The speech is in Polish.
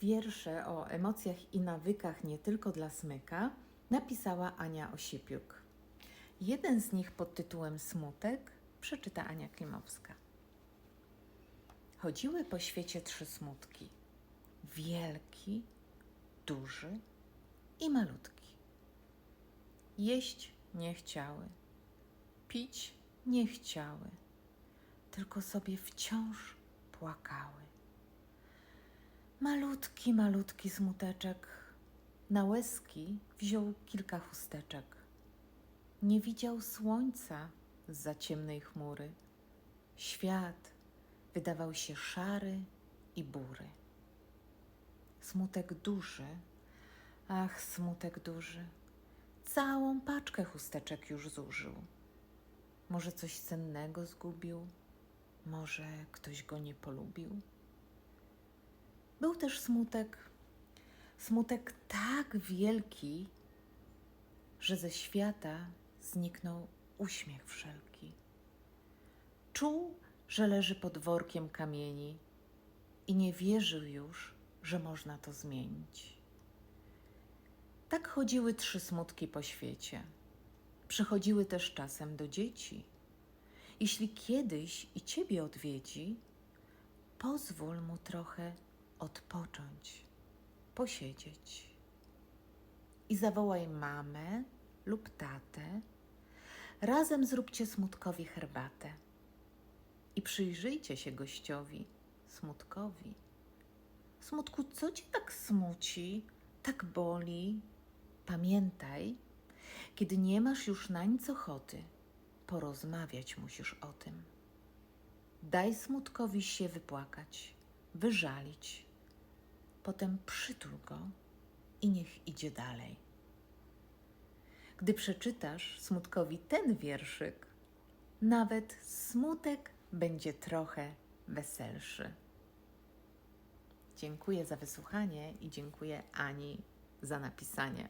Wiersze o emocjach i nawykach nie tylko dla smyka napisała Ania Osiepiuk. Jeden z nich pod tytułem Smutek przeczyta Ania Klimowska. Chodziły po świecie trzy smutki: wielki, duży i malutki. Jeść nie chciały, pić nie chciały, tylko sobie wciąż płakały. Malutki, malutki smuteczek na łezki wziął kilka chusteczek. Nie widział słońca za ciemnej chmury. Świat wydawał się szary i bury. Smutek duży, ach, smutek duży, całą paczkę chusteczek już zużył. Może coś cennego zgubił, może ktoś go nie polubił. Był też smutek, smutek tak wielki, że ze świata zniknął uśmiech wszelki. Czuł, że leży pod workiem kamieni i nie wierzył już, że można to zmienić. Tak chodziły trzy smutki po świecie. Przychodziły też czasem do dzieci. Jeśli kiedyś i ciebie odwiedzi, pozwól mu trochę odpocząć, posiedzieć. I zawołaj mamę lub tatę. Razem zróbcie smutkowi herbatę. I przyjrzyjcie się gościowi, smutkowi. Smutku, co cię tak smuci, tak boli? Pamiętaj, kiedy nie masz już na nic ochoty, porozmawiać musisz o tym. Daj smutkowi się wypłakać, wyżalić. Potem przytul go i niech idzie dalej. Gdy przeczytasz smutkowi ten wierszyk, nawet smutek będzie trochę weselszy. Dziękuję za wysłuchanie i dziękuję Ani za napisanie.